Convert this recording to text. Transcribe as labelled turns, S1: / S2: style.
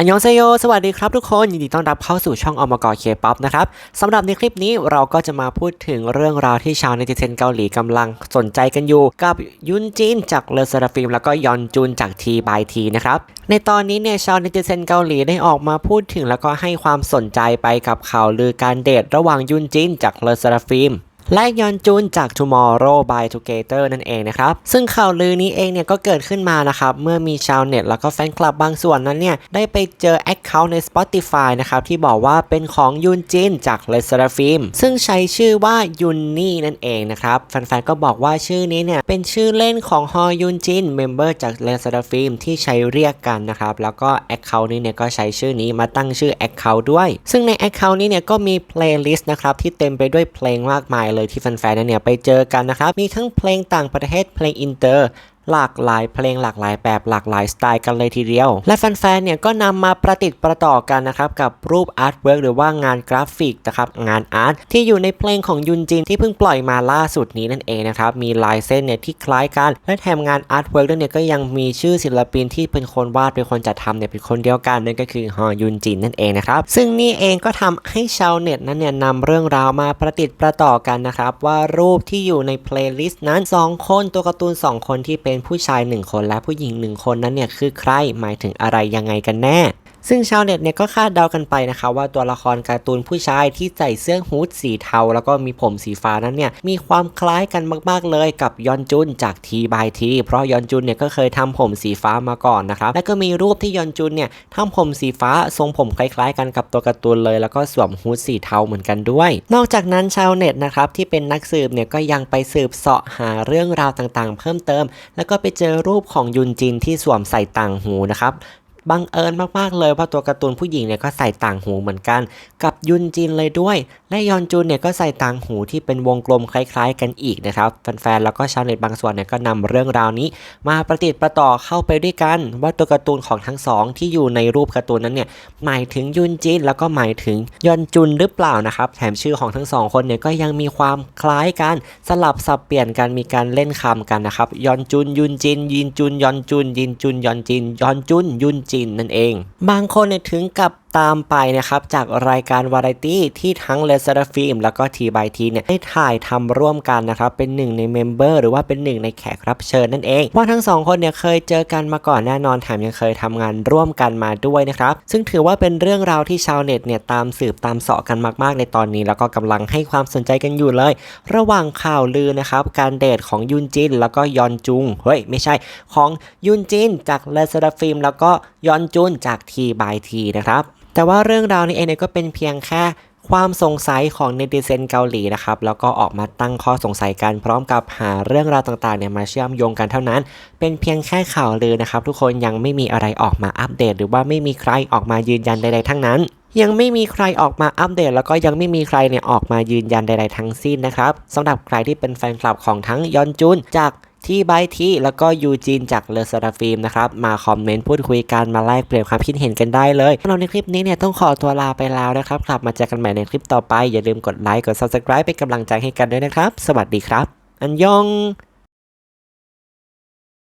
S1: อันยองเซโย สวัสดีครับทุกคน ยินดีต้อนรับเข้าสู่ช่องอมกอเคป๊อปนะครับสำหรับในคลิปนี้เราก็จะมาพูดถึงเรื่องราวที่ชาวเนติเซนเกาหลีกำลังสนใจกันอยู่ กับยุนจินจากเลอซาราฟิล์มแล้วก็ยอนจุนจากทีบายทีนะครับ ในตอนนี้เนี่ยชาวเนติเซนเกาหลีได้ออกมาพูดถึงแล้วก็ให้ความสนใจไปกับข่าวลือการเดทระหว่างยุนจินจากเลอซาราฟิล์ม และยอนจุนจาก Tomorrow by Together นั่นเองนะครับ ซึ่งข่าวลือนี้เองเนี่ยก็เกิดขึ้นมานะครับ เมื่อมีชาวเน็ตแล้วก็แฟนคลับบางส่วนนั้นเนี่ย ได้ไปเจอ Account ใน Spotify นะครับ ที่บอกว่าเป็นของยุนจินจากเลสราฟิมซึ่งใช้ชื่อว่ายุนนี่นั่นเองนะครับ แฟนๆ ก็บอกว่าชื่อนี้เนี่ย เป็นชื่อเล่นของฮอยุนจินเมมเบอร์จากเลสราฟิมที่ใช้เรียกกันนะครับแล้วก็ Account นี้เนี่ยก็ใช้ชื่อนี้มาตั้งชื่อ Account ด้วย ซึ่งใน Account นี้เนี่ยก็มี playlist นะครับที่เต็มไปด้วยเพลงมากมายเลยที่แฟนๆเนี่ยไปเจอกันนะครับ มีทั้งเพลงต่างประเทศเพลงอินเตอร์ หลากหลายเพลงหลากหลายแบบหลากหลายสไตล์กันเลยทีเดียว และแฟนๆเนี่ยก็นำมาประติดประต่อกันนะครับกับรูปอาร์ตเวิร์กหรือว่างานกราฟิกนะครับงานอาร์ตที่อยู่ในเพลงของยุนจินที่เพิ่งปล่อยมาล่าสุดนี้นั่นเองนะครับมีลายเส้นเนี่ยที่คล้ายกัน และแถมงานอาร์ตเวิร์กเนี่ยก็ยังมีชื่อศิลปินที่เป็นคนวาดเป็นคนจัดทำเนี่ยเป็นคนเดียวกันนั่นก็คือฮอยุนจินนั่นเองนะครับซึ่งนี่เองก็ทำให้ชาวเน็ตนั้นเนี่ยนำเรื่องราวมาประติดประต่อกันนะครับว่ารูปที่อยู่ในเพลย์ลิสต์นั้นสองคนตัวการ์ตูนสองคนที่เป็นผู้ชายหนึ่งคนและผู้หญิงหนึ่งคนนั้นเนี่ยคือใครหมายถึงอะไรยังไงกันแน่ ซึ่งชาวเน็ตเนี่ยก็คาดเดากันไปนะคะว่าตัวละครการ์ตูนผู้ชายที่ใส่เสื้อฮูดสีเทา แล้วก็มีผมสีฟ้านั้นเนี่ยมีความคล้ายกันมาก ๆ เลยกับยอนจุนจากทีบายทีเพราะยอนจุนเนี่ยก็เคยทำผมสีฟ้ามาก่อนนะครับและก็มีรูปที่ยอนจุนเนี่ยทำผมสีฟ้าทรงผมคล้ายๆ กันกับตัวการ์ตูนเลย แล้วก็สวมฮูดสีเทาเหมือนกันด้วย นอกจากนั้นชาวเน็ตนะครับที่เป็นนักสืบเนี่ยก็ยังไปสืบเสาะหาเรื่องราวต่างๆ เพิ่มเติม แล้วก็ไปเจอรูปของยุนจินที่สวมใส่ต่างหูนะครับ บังเอิญมากๆเลยว่าะตัวการ์ตูนผู้หญิงเนี่ยก็ใส่ต่างหูเหมือนกัน กับยุนจินเลยด้วย และยอนจุนเนี่ยก็ใส่ต่างหูที่เป็นวงกลมคล้ายๆ กันอีกนะครับแฟนๆแล้วก็ชาวเน็ตบางส่วนเนี่ยก็นำเรื่องราวนี้ มาประติดประต่อเข้าไปด้วยกัน ว่าตัวการ์ตูนของทั้งสองที่อยู่ในรูปการ์ตูนนั้นเนี่ยหมายถึงยุนจินแล้วก็หมายถึงยอนจุนหรือเปล่านะครับแถมชื่อของทั้งสองคนเนี่ยก็ยังมีความคล้ายกันสลับสับเปลี่ยนกันมีการเล่นคำกันนะครับยอนจุนยุนจินยินจุนยอนจุนยินจุนยอนจินยอนจุนยุนจินีนนั่นเอง บางคนถึงกับตามไปนะครับ จากรายการวาไรตี้ที่ทั้งเลสราฟิล์มแล้วก็ทีบายทีเนี่ยได้ถ่ายทำร่วมกันนะครับ เป็นหนึ่งในเมมเบอร์หรือว่าเป็นหนึ่งในแขกรับเชิญนั่นเอง ว่าทั้งสองคนเนี่ยเคยเจอกันมาก่อนแน่นอนแถมยังเคยทำงานร่วมกันมาด้วยนะครับ ซึ่งถือว่าเป็นเรื่องราวที่ชาวเน็ตเนี่ยตามสืบตามเสาะกันมาก ๆ ในตอนนี้ แล้วก็กำลังให้ความสนใจกันอยู่เลย ระหว่างข่าวลือนะครับการเดทของยุนจินแล้วก็ยอนจุงเฮ้ยไม่ใช่ของยุนจินจากเลสราฟิล์มแล้วก็ยอนจุนจากทีบายทีนะครับ แต่ว่าเรื่องราวนี้เองเนี่ยก็เป็นเพียงแค่ความสงสัยของเนติเซนเกาหลีนะครับ แล้วก็ออกมาตั้งข้อสงสัยกันพร้อมกับหาเรื่องราวต่างๆเนี่ยมาเชื่อมโยงกันเท่านั้น เป็นเพียงแค่ข่าวลือนะครับ ทุกคนยังไม่มีอะไรออกมาอัปเดต หรือว่าไม่มีใครออกมายืนยันใดๆทั้งนั้น ยังไม่มีใครออกมาอัปเดต แล้วก็ยังไม่มีใครเนี่ยออกมายืนยันใดๆทั้งสิ้นนะครับสำหรับใครที่เป็นแฟนคลับของทั้งยอนจุนจาก ที่ไบทีแล้วก็ยูจีนจากเลอสราฟิล์มนะครับ มาคอมเมนต์พูดคุยกันมาแลกเปลี่ยนความคิดเห็นกันได้เลยสำหรับในคลิปนี้เนี่ยต้องขอตัวลาไปแล้วนะครับ กลับมาเจอกันใหม่ในคลิปต่อไป อย่าลืมกดไลค์กด subscribe เป็นกำลังใจให้กันด้วยนะครับ สวัสดีครับ อันยอง